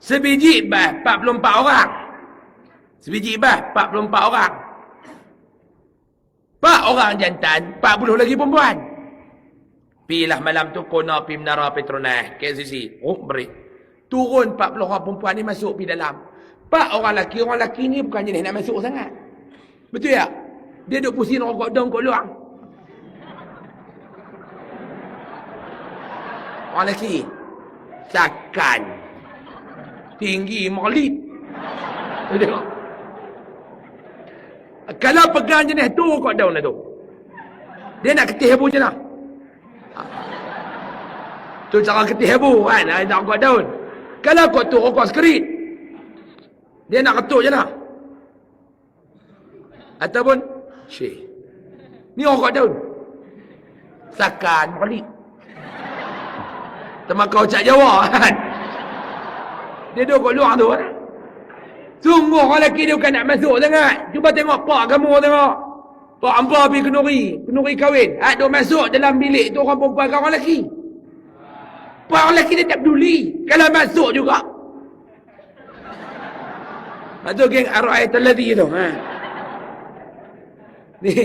Sebiji bah 44 orang. Sebiji bah 44 orang. 4 orang jantan, 40 lagi perempuan. Pilah malam tu kona pi menara Petronas, KCC. Oh, beri. Turun 40 orang perempuan ni masuk pi dalam. 4 orang lelaki, orang lelaki ni bukan jenis nak masuk sangat. Betul tak? Dia duduk pusing rokok dong kat luar. Orang lelaki. Sakan. Tinggi maulid. Tengok. Kalau pegang jenis tu kau daun lah tu. Dia nak ketih hebu je lah. Tu cara ketih hebu kan. Dia nak kau daun. Kalau kau tu rokok sekerit. Dia nak ketuk je lah. Ataupun Syekh. Ni rokok daun. Sakan balik. Temakau cak Jawa kan. Dia duduk kat luar tu kan. Sungguh orang lelaki dia bukan nak masuk sangat. Cuba tengok pak kamu tengok. Pak hampa pergi kenuri. Kenuri kahwin. Ha, duk masuk dalam bilik tu orang perempuan kan orang lelaki. Pak orang lelaki dia tak peduli. Kalau masuk juga. Lepas tu geng arwah taladi tu. Ha. Ni.